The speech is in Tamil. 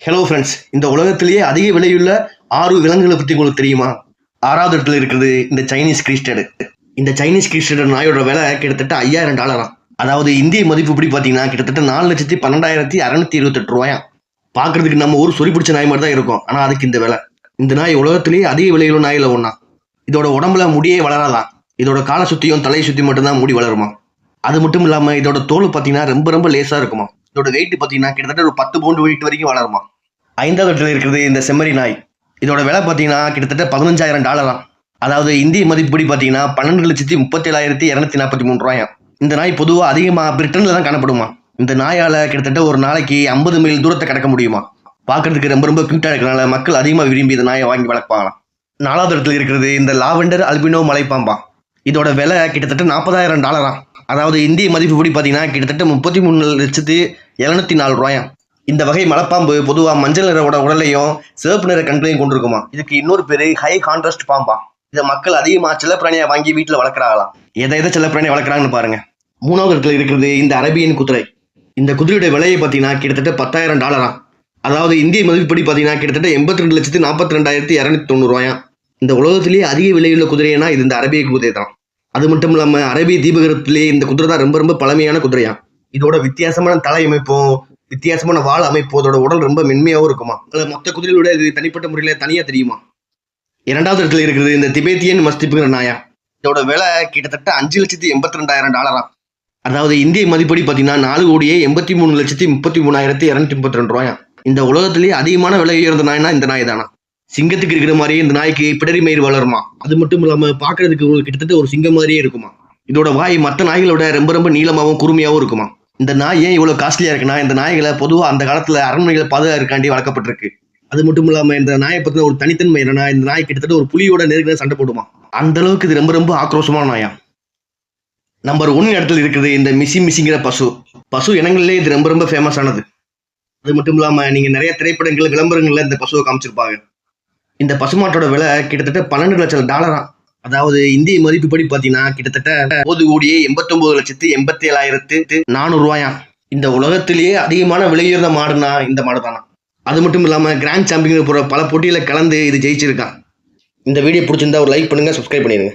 ஹலோ ஃப்ரெண்ட்ஸ் இந்த உலகத்திலேயே அதிக விலையுள்ள ஆறு விலங்குகளை பற்றி உங்களுக்கு தெரியுமா? ஆறாவது இடத்துல இருக்குது இந்த சைனீஸ் கிறிஸ்டடு இந்த சைனீஸ் கிறிஸ்டடு நாயோட விலை கிட்டத்தட்ட ஐயாயிரம் டாலராம் அதாவது இந்திய மதிப்புப்படி பார்த்தீங்கன்னா கிட்டத்தட்ட நாலு லட்சத்தி பன்னெண்டாயிரத்தி அறநூத்தி இருபத்தெட்டு ரூபாயாம். பார்க்கறதுக்கு நம்ம ஊர் சொறி பிடிச்ச நாய் மாதிரி தான் இருக்கும். ஆனால் அதுக்கு இந்த விலை. இந்த நாய் உலகத்திலேயே அதிக விலையுள்ள நாயில் ஒன்றா இதோட உடம்புல முடியே வளராதான் இதோட காலை சுத்தியும் தலையை சுற்றி மட்டும்தான் முடி வளருமா? அது மட்டும் இல்லாமல் இதோட தோல் பார்த்தீங்கன்னா ரொம்ப ரொம்ப லேசாக இருக்குமா? இதோட வெயிட் பார்த்தீங்கன்னா கிட்டத்தட்ட ஒரு பத்து பவுண்டு வெயிட் வரைக்கும் வளருமா? ஐந்தாவது இடத்துல இருக்கிறது இந்த செம்மறி நாய். இதோட விலை பார்த்தீங்கன்னா கிட்டத்தட்ட பதினஞ்சாயிரம் டாலராம் அதாவது இந்திய மதிப்புப்படி பார்த்தீங்கன்னா பன்னெண்டு லட்சத்தி முப்பத்தி ஏழாயிரத்தி இரநூத்தி நாற்பத்தி மூணு ரூபாயாம். இந்த நாய் பொதுவாக அதிகமாக பிரிட்டனில் தான் காணப்படுமா? இந்த நாயால் கிட்டத்தட்ட ஒரு நாளைக்கு ஐம்பது மைல் தூரத்தை கடக்க முடியுமா? பார்க்கறதுக்கு ரொம்ப ரொம்ப கியூட்டாக இருக்கிறனால மக்கள் அதிகமாக விரும்பி இந்த நாயை வாங்கி வளர்ப்பாங்களாம். நாலாவது இடத்துல இருக்கிறது இந்த லாவெண்டர் அல்பினோ மலைப்பாம்பா. இதோட விலை கிட்டத்தட்ட நாற்பதாயிரம் டாலராம் அதாவது இந்திய மதிப்புப்படி பார்த்தீங்கன்னா கிட்டத்தட்ட முப்பத்தி மூணு லட்சத்து எழுநூத்தி நாலு ரூபாயாம் இந்த வகை மலைப்பாம்பு பொதுவாக மஞ்சள் நிற உடலையும் சிவப்பு நிற கண்களையும் கொண்டிருக்குமா? இதுக்கு இன்னொரு பேர் ஹை கான்ட்ராஸ்ட் பாம்பா. இதை மக்கள் அதிகமாக செல்லப்பிராணியை வாங்கி வீட்டில் வளர்க்குறாங்களாம். எதை எதை செல்லப்பிராணியை வளர்க்குறாங்கன்னு பாருங்க. மூணாவது இடத்துல இருக்கிறது இந்த அரபியன் குதிரை. இந்த குதிரையோட விலையை பார்த்தீங்கன்னா கிட்டத்தட்ட பத்தாயிரம் டாலரா. அதாவது இந்திய மதிப்புப்படி பார்த்தீங்கன்னா கிட்டத்தட்ட எண்பத்தி ரெண்டு லட்சத்து நாற்பத்தி ரெண்டாயிரத்தி இரநூத்தி தொண்ணூறுவாயாம் இந்த உலகத்திலேயே அதிக விலையுள்ள குதிரைனா இது இந்த அரபிய குதிரை தான் அது மட்டும் இல்லாமல் அரபிய தீபகரத்திலே இந்த குதிரை தான் ரொம்ப ரொம்ப பழமையான குதிரையா? இதோட வித்தியாசமான தலை அமைப்பும் வித்தியாசமான வால் அமைப்பும் அதோட உடல் ரொம்ப மென்மையாகவும் இருக்குமா? அதில் மொத்த குதிரையோட இது தனிப்பட்ட முறையில் தனியாக தெரியுமா? இரண்டாவது இடத்துல இருக்கிறது இந்த திபேத்தியன் மஸ்திப்புங்கிற நாயா. இதோட விலை கிட்டத்தட்ட அஞ்சு லட்சத்தி எண்பத்தி ரெண்டாயிரம் டாலராம் அதாவது இந்திய மதிப்படி பார்த்தீங்கன்னா நாலு கோடியே எண்பத்தி மூணு லட்சத்தி முப்பத்தி மூணாயிரத்தி இரநூத்தி முப்பத்தி ரெண்டு ரூபாயா? இந்த உலகத்திலேயே அதிகமான விலை உயர்ந்த நாய்னா இந்த நாய் தானா? சிங்கத்துக்கு இருக்கிற மாதிரியே இந்த நாய்க்கு பிடரி மயிர் வளருமா? அது மட்டும் இல்லாம பார்க்கறதுக்கு கிட்டத்தட்ட ஒரு சிங்கம் மாதிரியே இருக்குமா? இதோட வாய் மற்ற நாய்களோட ரொம்ப ரொம்ப நீளமாகவும் குறுமையாகவும் இருக்குமா? இந்த நாய் ஏன் இவ்வளோ காஸ்ட்லியாக இருக்குன்னா இந்த நாய்களை பொதுவாக அந்த காலத்தில் அரண்மனைகளை பாதுகாக்காண்டி வளர்க்கப்பட்டிருக்கு. அது மட்டும் இல்லாமல் இந்த நாயை பற்றின ஒரு தனித்தன்மை என்னன்னா இந்த நாய் கிட்டத்தட்ட ஒரு புலியோட நெருங்கின சண்டை போடுமா? அந்த அளவுக்கு இது ரொம்ப ரொம்ப ஆக்ரோஷமான நாயா? நம்பர் ஒன் இடத்துல இருக்குது இந்த மிசி மிசிங்கிற பசு. பசு இனங்கள்லேயே இது ரொம்ப ரொம்ப ஃபேமஸ் ஆனது. அது மட்டும் இல்லாமல் நீங்கள் நிறைய திரைப்படங்கள் விளம்பரங்களில் இந்த பசுவை காமிச்சிருப்பாங்க. இந்த பசுமாட்டோட விலை கிட்டத்தட்ட பன்னெண்டு லட்சம் டாலராம் அதாவது இந்திய மதிப்புப்படி பார்த்தீங்கன்னா கிட்டத்தட்ட போது கோடியே எண்பத்தொன்பது லட்சத்து எண்பத்தி ஏழாயிரத்து நானூறு ரூபாயாம் இந்த உலகத்திலேயே அதிகமான விலையுயர்ந்த மாடுனா இந்த மாடு தானா அது மட்டும் இல்லாமல் கிராண்ட் சாம்பியன் போகிற பல போட்டியில் கலந்து இது ஜெயிச்சிருக்கான். இந்த வீடியோ பிடிச்சிருந்தா ஒரு லைக் பண்ணுங்க சப்ஸ்கிரைப் பண்ணிடுங்க.